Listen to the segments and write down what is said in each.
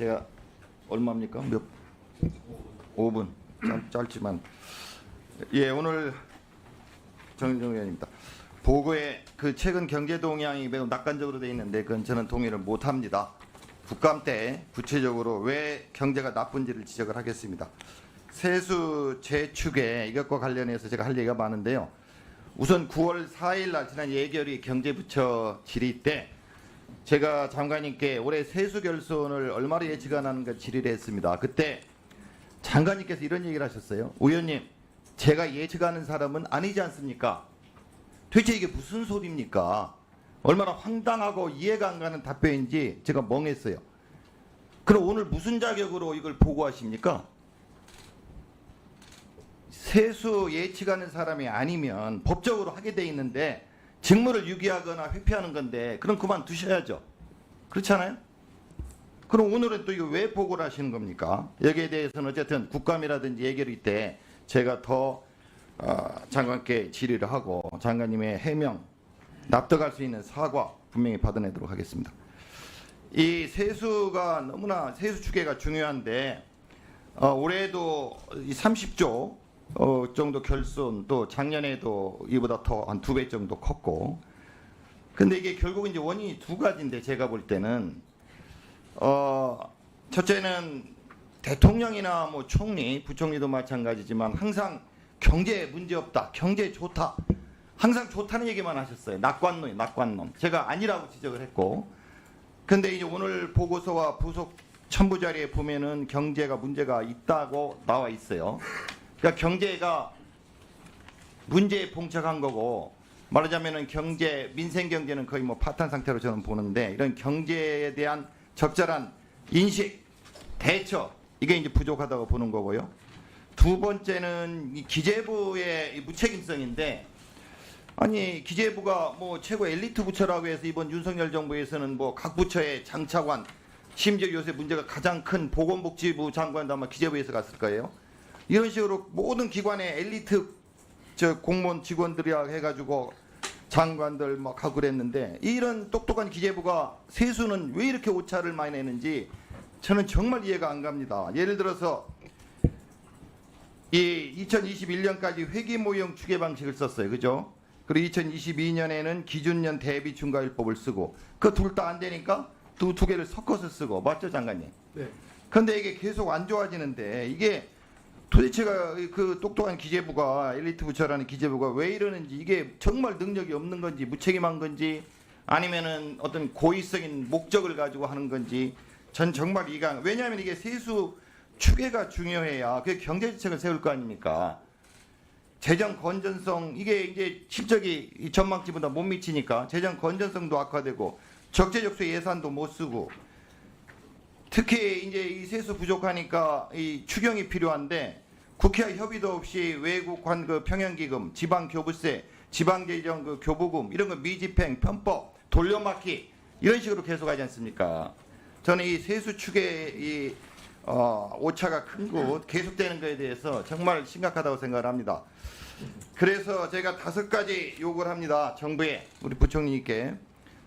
제가 얼마입니까? 몇 5분 짧, 짧지만 예 오늘 정정 의원입니다. 보고에 그 최근 경제 동향이 매우 낙관적으로 돼 있는데 그건 저는 동의를 못 합니다. 국감 때 구체적으로 왜 경제가 나쁜지를 지적을 하겠습니다. 세수 재축에 이것과 관련해서 제가 할 얘기가 많은데요. 우선 9월 4일 날 지난 예결위 경제부처 질의 때 제가 장관님께 올해 세수 결손을 얼마로 예측하는가 질의를 했습니다. 그때 장관님께서 이런 얘기를 하셨어요. 의원님, 제가 예측하는 사람은 아니지 않습니까? 도대체 이게 무슨 소리입니까? 얼마나 황당하고 이해가 안 가는 답변인지 제가 멍했어요. 그럼 오늘 무슨 자격으로 이걸 보고하십니까? 세수 예측하는 사람이 아니면 법적으로 하게 돼 있는데 직무를 유기하거나 회피하는 건데 그럼 그만 두셔야죠. 그렇잖아요? 그럼 오늘은 또 이거 왜 보고를 하시는 겁니까? 여기에 대해서는 어쨌든 국감이라든지 예결위 때 제가 더 어, 장관께 질의를 하고 장관님의 해명 납득할 수 있는 사과 분명히 받아내도록 하겠습니다. 이 세수가 너무나 세수 추계가 중요한데 어, 올해도 이 30조 어, 정도 결손 또 작년에도 이보다 더 한 두 배 정도 컸고 근데 이게 결국 이제 원인이 두 가지인데 제가 볼 때는 어 첫째는 대통령이나 뭐 총리, 부총리도 마찬가지지만 항상 경제 문제 없다, 경제 좋다, 항상 좋다는 얘기만 하셨어요. 낙관론, 낙관론. 제가 아니라고 지적을 했고, 근데 이제 오늘 보고서와 부속 첨부 자리에 보면은 경제가 문제가 있다고 나와 있어요. 그러니까 경제가 문제에 봉착한 거고 말하자면은 경제 민생 경제는 거의 뭐 파탄 상태로 저는 보는데 이런 경제에 대한 적절한 인식 대처 이게 이제 부족하다고 보는 거고요. 두 번째는 이 기재부의 이 무책임성인데 아니 기재부가 뭐 최고 엘리트 부처라고 해서 이번 윤석열 정부에서는 뭐 각 부처의 장차관 심지어 요새 문제가 가장 큰 보건복지부 장관도 아마 기재부에서 갔을 거예요. 이런 식으로 모든 기관의 엘리트 저 공무원 직원들이야 해가지고 장관들 막 하고 그랬는데 이런 똑똑한 기재부가 세수는 왜 이렇게 오차를 많이 내는지 저는 정말 이해가 안 갑니다. 예를 들어서 이 2021년까지 회계 모형 추계 방식을 썼어요. 그죠? 그리고 2022년에는 기준년 대비 중과율법을 쓰고 그 둘 다 안 되니까 두, 두 개를 섞어서 쓰고 맞죠 장관님? 네. 근데 이게 계속 안 좋아지는데 이게 도대체가 그 똑똑한 기재부가 엘리트 부처라는 기재부가 왜 이러는지 이게 정말 능력이 없는 건지 무책임한 건지 아니면은 어떤 고의성인 목적을 가지고 하는 건지 전 정말 안- 왜냐하면 이게 세수 추계가 중요해야 그 경제 정책을 세울 거 아닙니까? 재정 건전성 이게 이제 실적이 이 전망치보다 못 미치니까 재정 건전성도 악화되고 적재적소 예산도 못 쓰고 특히 이제 이 세수 부족하니까 이 추경이 필요한데 국회와 협의도 없이 외국 관 그 평형기금, 지방 교부세, 지방 재정 그 교부금 이런 거 미집행, 편법, 돌려막기 이런 식으로 계속하지 않습니까? 저는 이 세수 축의 이 어, 오차가 큰 곳 계속되는 것에 대해서 정말 심각하다고 생각을 합니다. 그래서 제가 다섯 가지 요구를 합니다. 정부에 우리 부총리께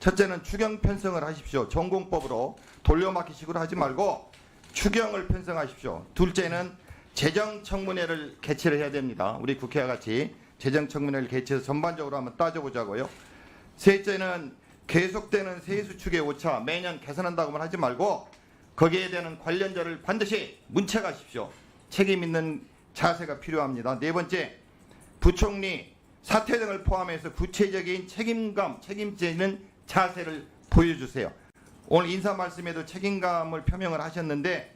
첫째는 추경 편성을 하십시오. 전공법으로 돌려막기식으로 하지 말고 추경을 편성하십시오. 둘째는 재정청문회를 개최를 해야 됩니다. 우리 국회와 같이 재정청문회를 개최해서 전반적으로 한번 따져보자고요. 셋째는 계속되는 세수 축의 오차 매년 개선한다고만 하지 말고 거기에 대한 관련자를 반드시 문책하십시오. 책임 있는 자세가 필요합니다. 네 번째, 부총리 사퇴 등을 포함해서 구체적인 책임감, 책임지는 자세를 보여주세요. 오늘 인사 말씀에도 책임감을 표명을 하셨는데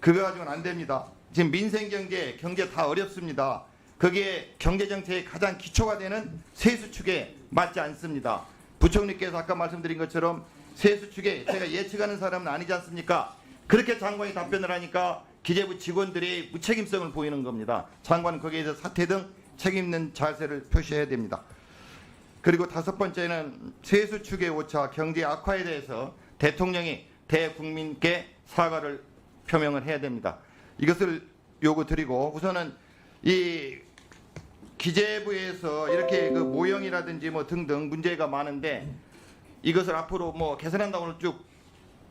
그거 가지고는 안 됩니다. 지금 민생 경제, 경제 다 어렵습니다. 거기에 경제 정책의 가장 기초가 되는 세수 축에 맞지 않습니다. 부총리께서 아까 말씀드린 것처럼 세수 축에 제가 예측하는 사람은 아니지 않습니까? 그렇게 장관이 답변을 하니까 기재부 직원들이 무책임성을 보이는 겁니다. 장관은 거기에 대해서 사퇴 등 책임 있는 자세를 표시해야 됩니다. 그리고 다섯 번째는 세수 축의 오차 경제 악화에 대해서 대통령이 대국민께 사과를 표명을 해야 됩니다. 이것을 요구 드리고 우선은 이 기재부에서 이렇게 그 모형이라든지 뭐 등등 문제가 많은데 이것을 앞으로 뭐 개선한다고 오늘 쭉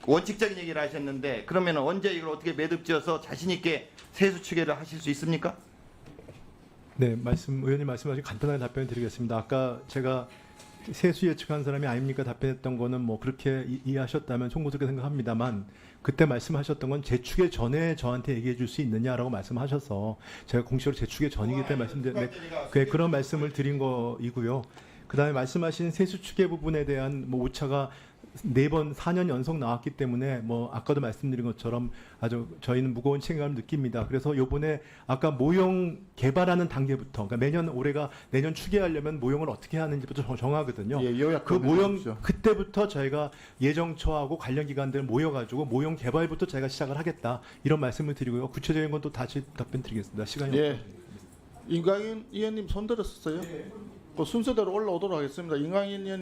원칙적인 얘기를 하셨는데 그러면 언제 이걸 어떻게 매듭지어서 자신 있게 세수 추계를 하실 수 있습니까? 네, 말씀 의원님 말씀하신 간단하게 답변 드리겠습니다. 아까 제가 세수 예측한 사람이 아닙니까 답변했던 거는 뭐 그렇게 이- 이해하셨다면 송구스럽게 생각합니다만 그때 말씀하셨던 건 재축의 전에 저한테 얘기해 줄 수 있느냐라고 말씀하셔서 제가 공식으로 재축의 전이기 때문에 말씀드린 네, 그 그런 말씀을 드린 거이고요. 그다음에 말씀하신 세수 추계 부분에 대한 뭐 오차가 네 번 4년 연속 나왔기 때문에 뭐 아까도 말씀드린 것처럼 아주 저희는 무거운 책임감을 느낍니다. 그래서 요번에 아까 모형 개발하는 단계부터 그러니까 매년 올해가 내년 추계하려면 모형을 어떻게 하는지부터 정- 정하거든요. 예, 요약 그좀 모형 해주십시오. 그때부터 저희가 예정처하고 관련 기관들 모여가지고 모형 개발부터 저희가 시작을 하겠다 이런 말씀을 드리고요. 구체적인 건 또 다시 답변 드리겠습니다. 시간이 예. 임강인 의원님 손 들었었어요. 그 순서대로 올라오도록 하겠습니다. 임강인 의원